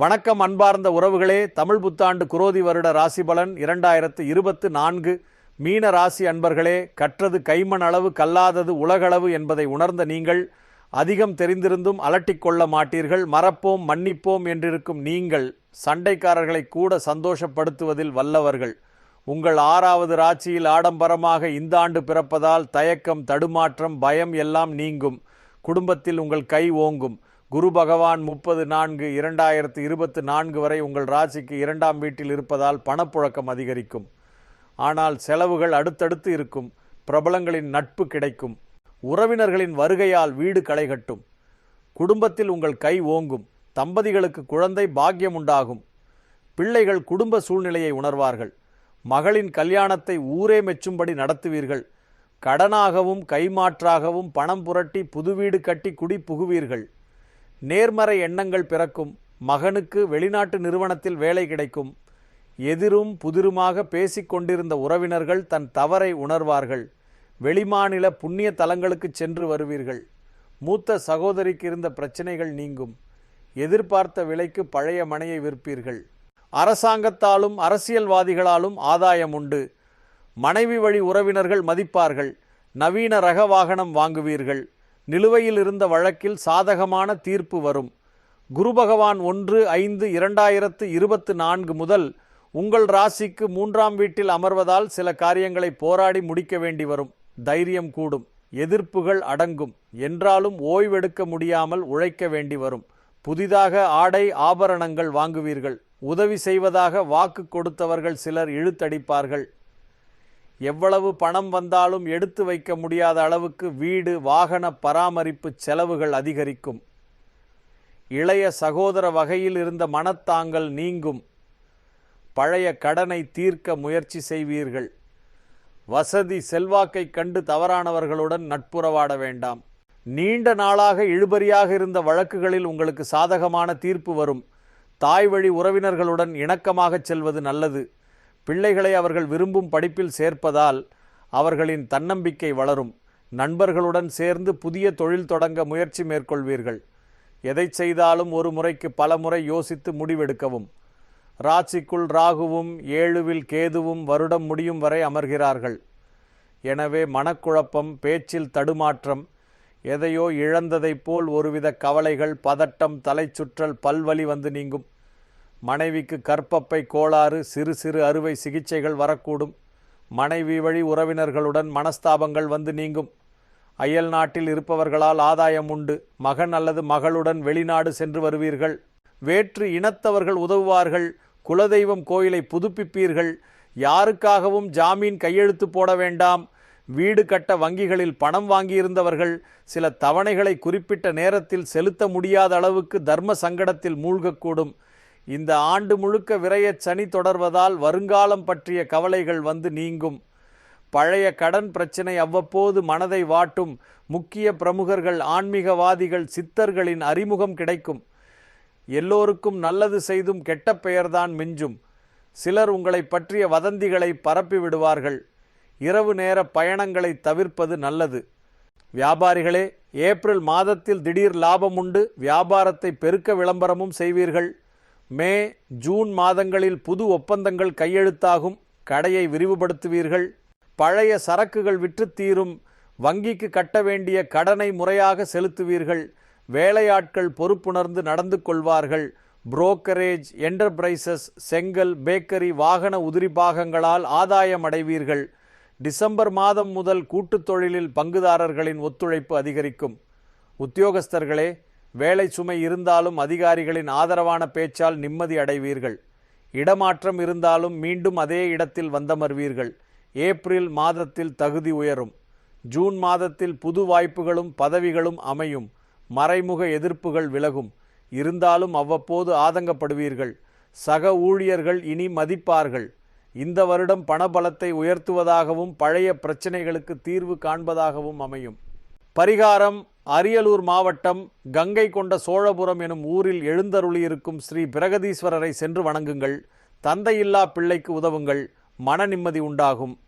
வணக்கம் அன்பார்ந்த உறவுகளே. தமிழ் புத்தாண்டு குரோதி வருட ராசி பலன் இரண்டாயிரத்து இருபத்து நான்கு. மீன ராசி அன்பர்களே கற்றது கைமண் அளவு கல்லாதது உலகளவு என்பதை உணர்ந்த நீங்கள் அதிகம் தெரிந்திருந்தும் அலட்டிக் கொள்ள மாட்டீர்கள். மறப்போம் மன்னிப்போம் என்றிருக்கும் நீங்கள் சண்டைக்காரர்களை கூட சந்தோஷப்படுத்துவதில் வல்லவர்கள். உங்கள் ஆறாவது ராச்சியில் ஆடம்பரமாக இந்த ஆண்டு பிறப்பதால் தயக்கம் தடுமாற்றம் பயம் எல்லாம் நீங்கும். குடும்பத்தில் உங்கள் கை ஓங்கும். குரு பகவான் முப்பது நான்கு இரண்டாயிரத்து இருபத்து நான்கு வரை உங்கள் ராசிக்கு இரண்டாம் வீட்டில் இருப்பதால் பணப்புழக்கம் அதிகரிக்கும். ஆனால் செலவுகள் அடுத்தடுத்து இருக்கும். பிரபலங்களின் நட்பு கிடைக்கும். உறவினர்களின் வருகையால் வீடு களைகட்டும் குடும்பத்தில் உங்கள் கை ஓங்கும். தம்பதிகளுக்கு குழந்தை பாக்கியம் உண்டாகும். பிள்ளைகள் குடும்ப சூழ்நிலையை உணர்வார்கள். மகளின் கல்யாணத்தை ஊரே மெச்சும்படி நடத்துவீர்கள். கடனாகவும் கைமாற்றாகவும் பணம் புரட்டி புது வீடு கட்டி குடி புகுவீர்கள். நேர்மறை எண்ணங்கள் பிறக்கும் மகனுக்கு வெளிநாட்டு நிறுவனத்தில் வேலை கிடைக்கும் எதிரும் புதிருமாக பேசிக்கொண்டிருந்த உறவினர்கள் தன் தவறை உணர்வார்கள். வெளிமாநில புண்ணிய தலங்களுக்கு சென்று வருவீர்கள். மூத்த சகோதரிக்கு இருந்த பிரச்சனைகள் நீங்கும். எதிர்பார்த்த விலைக்கு பழைய மனையை விற்பீர்கள். அரசாங்கத்தாலும் அரசியல்வாதிகளாலும் ஆதாயம் உண்டு. மனைவி வழி உறவினர்கள் மதிப்பார்கள். நவீன ரக வாகனம் வாங்குவீர்கள். நிலுவையில் இருந்த வழக்கில் சாதகமான தீர்ப்பு வரும். குரு பகவான் ஒன்று ஐந்து இரண்டாயிரத்து இருபத்து நான்கு முதல் உங்கள் ராசிக்கு மூன்றாம் வீட்டில் அமர்வதால் சில காரியங்களை போராடி முடிக்க வேண்டி வரும். தைரியம் கூடும். எதிர்ப்புகள் அடங்கும். என்றாலும் ஓய்வெடுக்க முடியாமல் உழைக்க வேண்டி வரும். புதிதாக ஆடை ஆபரணங்கள் வாங்குவீர்கள். உதவி செய்வதாக வாக்கு கொடுத்தவர்கள் சிலர் இழுத்தடிப்பார்கள். எவ்வளவு பணம் வந்தாலும் எடுத்து வைக்க முடியாத அளவுக்கு வீடு வாகன பராமரிப்பு செலவுகள் அதிகரிக்கும். இளைய சகோதர வகையில் இருந்த மனத்தாங்கள் நீங்கும். பழைய கடனை தீர்க்க முயற்சி செய்வீர்கள். வசதி செல்வாக்கை கண்டு தவறானவர்களுடன் நட்புறவாட வேண்டாம். நீண்ட நாளாக இழுபறியாக இருந்த வழக்குகளில் உங்களுக்கு சாதகமான தீர்ப்பு வரும். தாய் வழி உறவினர்களுடன் இணக்கமாகச் செல்வது நல்லது. பிள்ளைகளை அவர்கள் விரும்பும் படிப்பில் சேர்ப்பதால் அவர்களின் தன்னம்பிக்கை வளரும். நண்பர்களுடன் சேர்ந்து புதிய தொழில் தொடங்க முயற்சி மேற்கொள்வீர்கள். எதை செய்தாலும் ஒரு முறைக்கு பல முறை யோசித்து முடிவெடுக்கவும். ராசிக்குள் ராகுவும் ஏழுவில் கேதுவும் வருடம் முடியும் வரை அமர்கிறார்கள். எனவே மனக்குழப்பம் பேச்சில் தடுமாற்றம் எதையோ இழந்ததைப் போல் ஒருவித கவலைகள் பதட்டம் தலைச்சுற்றல் பல்வலி வந்து நீங்கும். மனைவிக்கு கற்பப்பை கோளாறு சிறு சிறு அறுவை சிகிச்சைகள் வரக்கூடும். மனைவி வழி உறவினர்களுடன் மனஸ்தாபங்கள் வந்து நீங்கும். அயல் நாட்டில் இருப்பவர்களால் ஆதாயம் உண்டு. மகன் அல்லது மகளுடன் வெளிநாடு சென்று வருவீர்கள். வேற்று இனத்தவர்கள் உதவுவார்கள். குலதெய்வம் கோயிலை புதுப்பிப்பீர்கள். யாருக்காகவும் ஜாமீன் கையெழுத்து போட வேண்டாம். வீடு கட்ட வங்கிகளில் பணம் வாங்கியிருந்தவர்கள் சில தவணைகளை குறிப்பிட்ட நேரத்தில் செலுத்த முடியாத அளவுக்கு தர்ம சங்கடத்தில் மூழ்கக்கூடும். இந்த ஆண்டு முழுக்க விரையச் சனி தொடர்வதால் வருங்காலம் பற்றிய கவலைகள் வந்து நீங்கும். பழைய கடன் பிரச்சனை அவ்வப்போது மனதை வாட்டும். முக்கிய பிரமுகர்கள் ஆன்மீகவாதிகள் சித்தர்களின் அறிமுகம் கிடைக்கும். எல்லோருக்கும் நல்லது செய்தும் கெட்ட பெயர்தான் மிஞ்சும். சிலர் உங்களை பற்றிய வதந்திகளை பரப்பி விடுவார்கள். இரவு நேர பயணங்களை தவிர்ப்பது நல்லது. வியாபாரிகளே ஏப்ரல் மாதத்தில் திடீர் லாபம் உண்டு. வியாபாரத்தை பெருக்க விளம்பரமும் செய்வீர்கள். மே ஜூன் மாதங்களில் புது ஒப்பந்தங்கள் கையெழுத்தாகும். கடையை விரிவுபடுத்துவீர்கள். பழைய சரக்குகள் விற்று தீரும். வங்கிக்கு கட்ட வேண்டிய கடனை முறையாக செலுத்துவீர்கள். வேலையாட்கள் பொறுப்புணர்ந்து நடந்து கொள்வார்கள். புரோக்கரேஜ் என்டர்பிரைசஸ் செங்கல் பேக்கரி வாகன உதிரி பாகங்களால் ஆதாயம் அடைவீர்கள். டிசம்பர் மாதம் முதல் கூட்டுத் தொழிலில் பங்குதாரர்களின் ஒத்துழைப்பு அதிகரிக்கும். உத்தியோகஸ்தர்களே வேலை சுமை இருந்தாலும் அதிகாரிகளின் ஆதரவான பேச்சால் நிம்மதி அடைவீர்கள். இடமாற்றம் இருந்தாலும் மீண்டும் அதே இடத்தில் வந்தமர்வீர்கள். ஏப்ரல் மாதத்தில் தகுதி உயரும். ஜூன் மாதத்தில் புது வாய்ப்புகளும் பதவிகளும் அமையும். மறைமுக எதிர்ப்புகள் விலகும். இருந்தாலும் அவ்வப்போது ஆதங்கப்படுவீர்கள். சக ஊழியர்கள் இனி மதிப்பார்கள். இந்த வருடம் பணபலத்தை உயர்த்துவதாகவும் பழைய பிரச்சனைகளுக்கு தீர்வு காண்பதாகவும் அமையும். பரிகாரம் அரியலூர் மாவட்டம் கங்கை கொண்ட சோழபுரம் எனும் ஊரில் எழுந்தருளியிருக்கும் ஸ்ரீ பிரகதீஸ்வரரை சென்று வணங்குங்கள். தந்தையில்லா பிள்ளைக்கு உதவுங்கள். மன நிம்மதி உண்டாகும்.